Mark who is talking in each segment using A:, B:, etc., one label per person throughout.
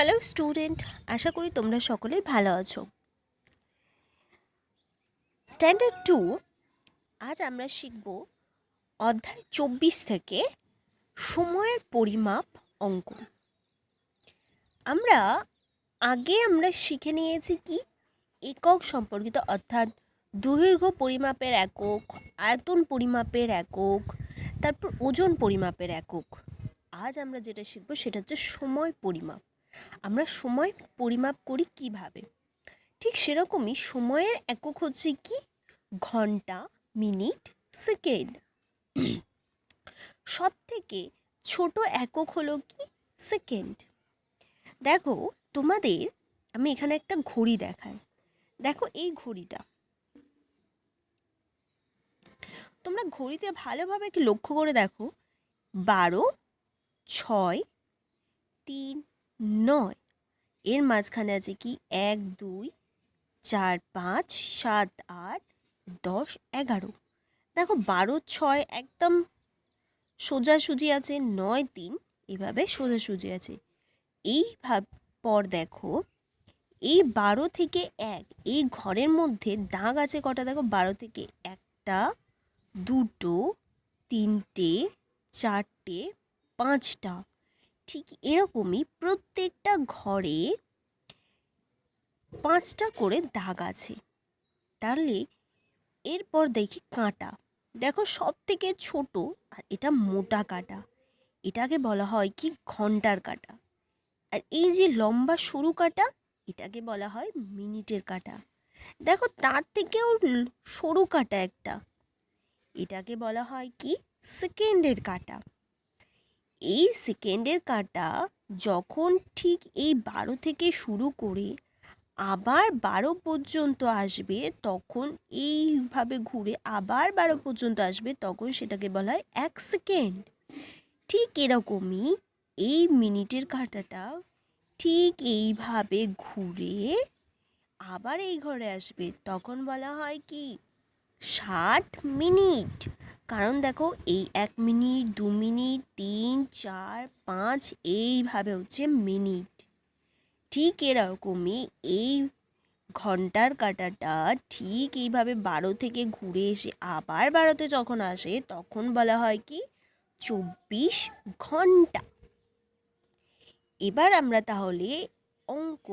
A: hello student আশা করি তোমরা সকলেই ভালো আছো স্ট্যান্ডার্ড টু আজ আমরা শিখব অধ্যায় চব্বিশ থেকে সময়ের পরিমাপ অঙ্ক আমরা আগে আমরা শিখে নিয়েছি কি একক সম্পর্কিত অর্থাৎ দৈর্ঘ্য পরিমাপের একক আয়তন পরিমাপের একক তারপর ওজন পরিমাপের একক আজ আমরা যেটা শিখবো সেটা হচ্ছে সময় পরিমাপ আমরা সময় পরিমাপ করি কিভাবে ঠিক সেরকমই সময়ের একক হচ্ছে কি ঘন্টা মিনিট সেকেন্ড সব থেকে ছোট একক হলো কি সেকেন্ড দেখো তোমাদের আমি এখানে একটা ঘড়ি দেখাই দেখো এই ঘড়িটা তোমরা ঘড়িতে ভালোভাবে কি লক্ষ্য করে দেখো বারো ছয় তিন নয় এর মাঝখানে আছে কি এক দুই চার পাঁচ সাত আট দশ এগারো দেখো বারো ছয় একদম সোজাসুজি আছে নয় তিন এভাবে সোজাসুজি আছে এই ভাব পর দেখো এই বারো থেকে এক এই ঘরের মধ্যে দাগ আছে কটা দেখো বারো থেকে একটা দুটো তিনটে চারটে পাঁচটা ঠিক এরকমই প্রত্যেকটা ঘরে পাঁচটা করে দাগ আছে তাহলে এরপর দেখি কাঁটা দেখো সব থেকে ছোট আর এটা মোটা কাঁটা এটাকে বলা হয় কি ঘন্টার কাঁটা আর এই যে লম্বা সরু কাঁটা এটাকে বলা হয় মিনিটের কাঁটা দেখো তার থেকেও সরু কাঁটা একটা এটাকে বলা হয় কি সেকেন্ডের কাঁটা এই সেকেন্ডের কাটা যখন ঠিক এই বারো থেকে শুরু করে আবার বারো পর্যন্ত আসবে তখন এইভাবে ঘুরে আবার বারো পর্যন্ত আসবে তখন সেটাকে বলা হয় এক সেকেন্ড ঠিক এরকমই এই মিনিটের কাঁটাটা ঠিক এইভাবে ঘুরে আবার এই ঘরে আসবে তখন বলা হয় কি ষাট মিনিট কারণ দেখো এই এক মিনিট দু মিনিট তিন চার পাঁচ এইভাবে হচ্ছে মিনিট ঠিক এরকমই এই ঘন্টার কাটাটা ঠিক এইভাবে বারো থেকে ঘুরে এসে আবার বারোতে যখন আসে তখন বলা হয় কি চব্বিশ ঘন্টা এবার আমরা তাহলে অঙ্ক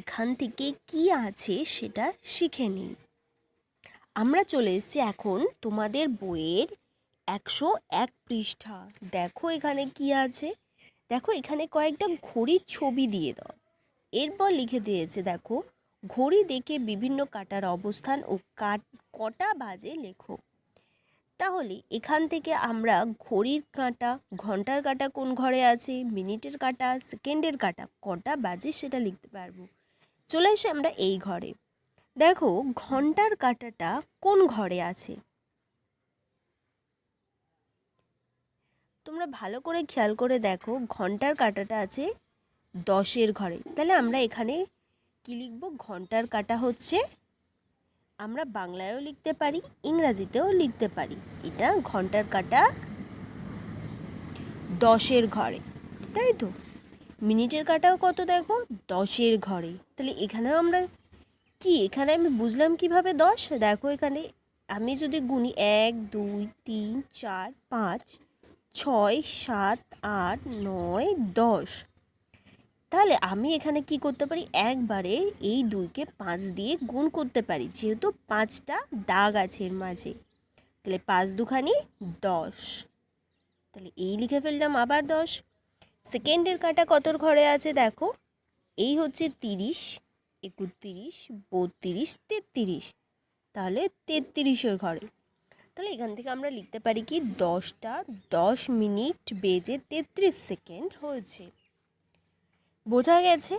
A: এখান থেকে কি আছে সেটা শিখে নিই আমরা চলে এসেছি এখন তোমাদের বইয়ের একশো এক পৃষ্ঠা দেখো এখানে কি আছে দেখো এখানে কয়েকটা ঘড়ির ছবি দিয়ে দাও এরপর লিখে দিয়েছে দেখো ঘড়ি দেখে বিভিন্ন কাটার অবস্থান ও কাট কটা বাজে লেখো তাহলে এখান থেকে আমরা ঘড়ির কাঁটা ঘন্টার কাঁটা কোন ঘরে আছে মিনিটের কাঁটা সেকেন্ডের কাঁটা কটা বাজে সেটা লিখতে পারবো চলে এসে আমরা এই ঘরে দেখো ঘন্টার কাঁটাটা কোন ঘরে আছে তোমরা ভালো করে খেয়াল করে দেখো ঘন্টার কাঁটাটা আছে দশের ঘরে তাহলে আমরা এখানে কি লিখব ঘন্টার কাঁটা হচ্ছে আমরা বাংলায়ও লিখতে পারি ইংরাজিতেও লিখতে পারি এটা ঘন্টার কাঁটা দশের ঘরে তাই তো মিনিটের কাঁটাও কত দেখো দশের ঘরে তাহলে এখানেও আমরা কি এখানে আমি বুঝলাম কিভাবে দশ দেখো এখানে আমি যদি গুনি এক দুই তিন চার পাঁচ ছয় সাত আট নয় দশ তাহলে আমি এখানে কি করতে পারি একবারে এই দুইকে পাঁচ দিয়ে গুণ করতে পারি যেহেতু পাঁচটা দাগ আছে এর মাঝে তাহলে পাঁচ দুখানি দশ তাহলে এই লিখে ফেললাম আবার দশ সেকেন্ডের কাঁটা কতর ঘরে আছে দেখো এই হচ্ছে তিরিশ একত্রিশ বত্রিশ তেত্রিশ তাহলে তেত্রিশের ঘরে তাহলে এখান থেকে আমরা লিখতে পারি কি দশটা দশ মিনিট বেজে তেত্রিশ সেকেন্ড হয়েছে বোঝা গেছে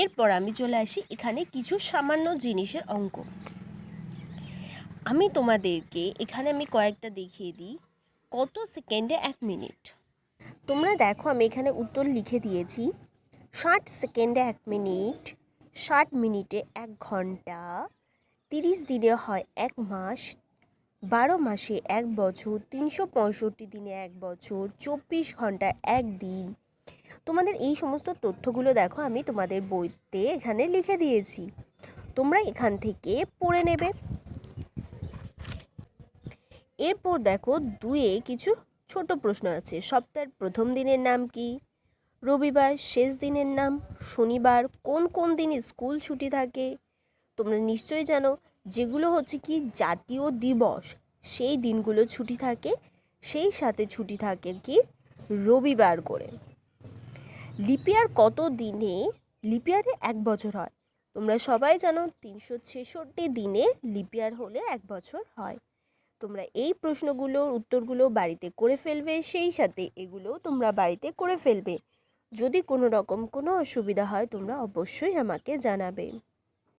A: এরপর আমি চলে আসি এখানে কিছু সামান্য জিনিসের অঙ্ক আমি তোমাদেরকে এখানে আমি কয়েকটা দেখিয়ে দিই কত সেকেন্ডে এক মিনিট তোমরা দেখো আমি এখানে উত্তর লিখে দিয়েছি ষাট সেকেন্ডে এক মিনিট ষাট মিনিটে এক ঘন্টা তিরিশ দিনে হয় এক মাস বারো মাসে এক বছর তিনশো পঁয়ষট্টি দিনে এক বছর চব্বিশ ঘন্টা এক দিন তোমাদের এই সমস্ত তথ্যগুলো দেখো আমি তোমাদের বইতে এখানে লিখে দিয়েছি তোমরা এখান থেকে পড়ে নেবে এরপর দেখো দুয়ে কিছু ছোট প্রশ্ন আছে সপ্তাহের প্রথম দিনের নাম কি রবিবার শেষ দিনের নাম শনিবার কোন কোন দিন স্কুল ছুটি থাকে তোমরা নিশ্চয়ই জানো যেগুলো হচ্ছে কি জাতীয় দিবস সেই দিনগুলো ছুটি থাকে সেই সাথে ছুটি থাকে কি রবিবার করে লিপিয়ার কত দিনে লিপিয়ারে এক বছর হয় তোমরা সবাই জানো তিনশো ছেষট্টি দিনে লিপিয়ার হলে এক বছর হয় তোমরা এই প্রশ্নগুলোর উত্তরগুলো বাড়িতে করে ফেলবে সেই সাথে এগুলো তোমরা বাড়িতে করে ফেলবে যদি কোনো রকম কোনো অসুবিধা হয় তোমরা অবশ্যই আমাকে জানাবে